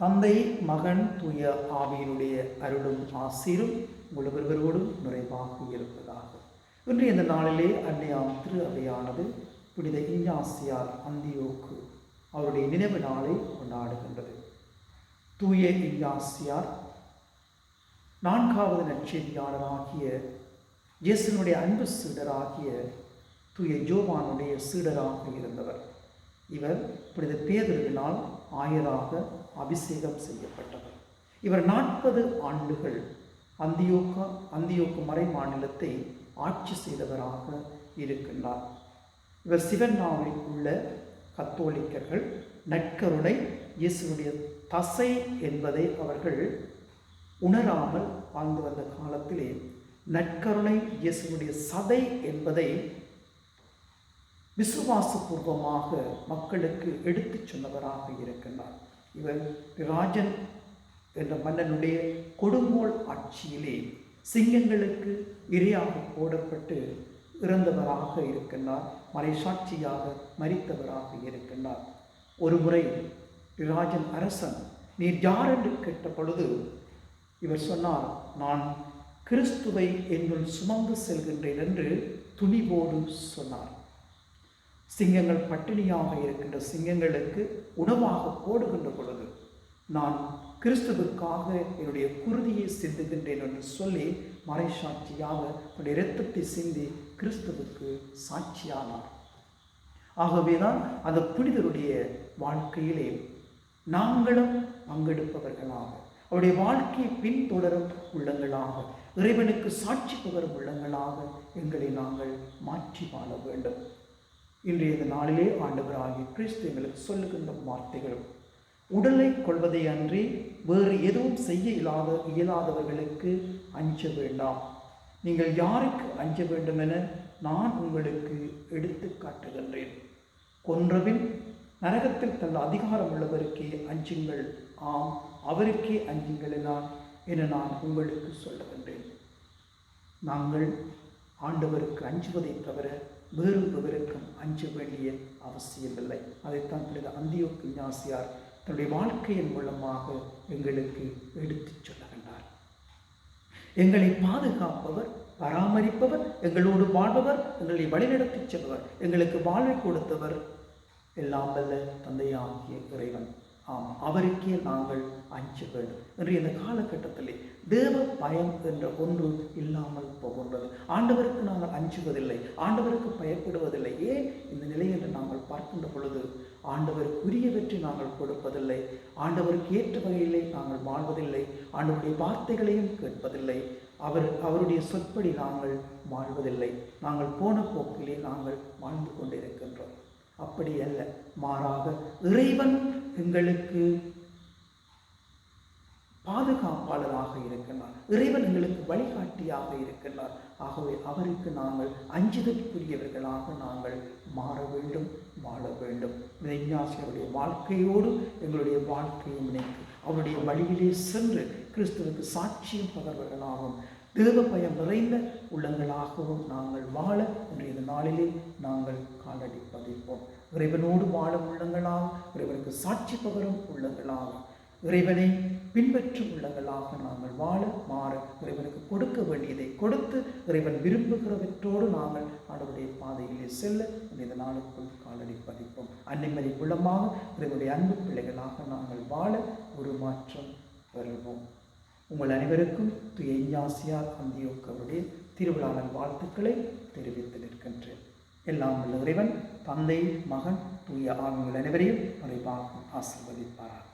தந்தை மகன் தூய ஆவியினுடைய அருளும் ஆசீரும் உங்கள் ஒருவரோடும் நிறைவாக இருப்பதாக. இன்று இந்த நாளிலே அன்னையாம் திரு அவையானது புனித இஞ்ஞாசியார் அந்தியோக்கு அவருடைய நினைவு நாளை கொண்டாடுகின்றது. தூய இஞ்ஞாசியார் நான்காவது நற்செய்தியாளராகிய இயேசுனுடைய அன்பு சீடராகிய தூய ஜோவானுடைய சீடராக இருந்தவர். இவர் புனித பேதருவினால் ஆயராக அபிஷேகம் செய்யப்பட்டவர். இவர் நாற்பது ஆண்டுகள் அந்தியோக்க அந்தியோக்கு மறை மாநிலத்தை ஆட்சி செய்தவராக இருக்கின்றார். இவர் சிவன்னாவில் உள்ள கத்தோலிக்கர்கள் நற்கருணை இயேசுடைய தசை என்பதை அவர்கள் உணராமல் வாழ்ந்து வந்த காலத்திலே நற்கருணை இயேசுடைய சதை என்பதை விசுவாசபூர்வமாக மக்களுக்கு எடுத்துச் சொன்னவராக இருக்கின்றார். இவர் ராஜன் என்ற மன்னனுடைய கொடுங்கோல் ஆட்சியிலே சிங்கங்களுக்கு இரையாக போடப்பட்டு இறந்தவராக இருக்கின்றார். மறைசாட்சியாக மறித்தவராக இருக்கின்றார். ஒரு முறை ராஜன் அரசன் நீர் யார் என்று கேட்ட பொழுது இவர் சொன்னார் நான் கிறிஸ்துவை என்னுள் சுமந்து செல்கின்றேன் என்று துணிவோடு சொன்னார். சிங்கங்கள் பட்டினியாக இருக்கின்ற சிங்கங்களுக்கு உணவாக போடுகின்ற பொழுது நான் கிறிஸ்துவுக்காக என்னுடைய குருதியை சிந்துகின்றேன் என்று சொல்லி மறைசாட்சியாக தன்னுடைய இரத்தத்தை சிந்தி கிறிஸ்துவுக்கு சாட்சியானார். ஆகவேதான் அந்த புனிதருடைய வாழ்க்கையிலே நாங்களும் பங்கெடுப்பவர்களாக அவருடைய வாழ்க்கையை பின்தொடரும் உள்ளங்களாக இறைவனுக்கு சாட்சி பகரும் உள்ளங்களாக எங்களை நாங்கள் மாற்றி வாழ வேண்டும். இன்றைய இந்த நாளிலே ஆண்டவராகிய கிறிஸ்து எங்களுக்கு சொல்லுகின்ற வார்த்தைகள். உடலை கொள்வதை அன்றி வேறு எதுவும் செய்ய இயலாத இயலாதவர்களுக்கு அஞ்ச வேண்டாம். நீங்கள் யாருக்கு அஞ்ச வேண்டும் என நான் உங்களுக்கு எடுத்து காட்டுகின்றேன். கொன்றவின் நரகத்தில் தள்ள அதிகாரம் உள்ளவருக்கே அஞ்சுங்கள். ஆம் அவருக்கே அஞ்சுங்கள் நான் என நான் உங்களுக்கு சொல்லுகின்றேன். நாங்கள் ஆண்டவருக்கு அஞ்சுவதை தவிர வேறுபவருக்கும் அஞ்ச வேண்டிய அவசியமில்லை அதைத்தான் புனித அந்தியோக்கு ஞாசியார் தன்னுடைய வாழ்க்கையின் மூலமாக எங்களுக்கு எடுத்துச் சொல்லுகின்றார். எங்களை பாதுகாப்பவர் பராமரிப்பவர் எங்களோடு வாழ்பவர் எங்களை வழிநடத்திச் செல்பவர் எங்களுக்கு வாழ்வை கொடுத்தவர் எல்லாம் வல்ல தந்தையாகிய இறைவன். ஆம் அவருக்கே நாங்கள் அஞ்ச வேண்டும். என்று இந்த காலகட்டத்திலே தேவ பயம் என்ற ஒன்று இல்லாமல் போகின்றது. ஆண்டவருக்கு நாங்கள் அஞ்சுவதில்லை ஆண்டவருக்கு பயப்படுவதில்லை. ஏன்? இந்த நிலை என்று நாங்கள் பார்க்கின்ற பொழுது ஆண்டவருக்கு உரியவற்றை நாங்கள் கொடுப்பதில்லை. ஆண்டவருக்கு ஏற்ற வகையிலே நாங்கள் வாழ்வதில்லை. ஆண்டவருடைய வார்த்தைகளையும் கேட்பதில்லை. அவர் அவருடைய சொற்படி நாங்கள் வாழ்வதில்லை. நாங்கள் போன போக்கிலே நாங்கள் வாழ்ந்து கொண்டிருக்கின்றோம். அப்படி அல்ல மாறாக இறைவன் எங்களுக்கு பாதுகாப்பாளராக இருக்கின்றார். இறைவன் எங்களுக்கு வழிகாட்டியாக இருக்கின்றார். ஆகவே அவருக்கு நாங்கள் அஞ்சுதற்குரியவர்களாக நாங்கள் மாற வேண்டும் வாழ வேண்டும். விஞ்ஞாசியருடைய வாழ்க்கையோடு எங்களுடைய வாழ்க்கையும் இணைத்து அவருடைய வழியிலே சென்று கிறிஸ்துவுக்கு சாட்சியம் பகர்வர்களாகவும் தேவ பயம் நிறைந்த உள்ளங்களாகவும் நாங்கள் வாழ இன்றைய நாளிலே நாங்கள் காலடி பதிப்போம் இறைவனோடு வாழும் உள்ளங்களாக இறைவனுக்கு சாட்சி பகரும் உள்ளங்களாக இறைவனை பின்பற்றும் உள்ளங்களாக நாங்கள் வாழ மாற இறைவனுக்கு கொடுக்க வேண்டியதை கொடுத்து இறைவன் விரும்புகிறவற்றோடு நாங்கள் ஆண்டவருடைய பாதையிலே செல்ல இந்த நாளுக்குள் காலடி பதிப்போம் அன்னிமதி உள்ளமாக இறைவனுடைய அன்பு பிள்ளைகளாக நாங்கள் வாழ ஒரு மாற்றம் வருவோம் உங்கள் அனைவருக்கும் துய இஞ்ஞாசியார் திருவிழாவின் வாழ்த்துக்களை தெரிவித்து நிற்கின்றேன். எல்லாம் உள்ள இறைவன் தந்தை மகன் தூய ஆண்கள் அனைவரையும் மறைவாக ஆசீர்வதிப்பார்கள்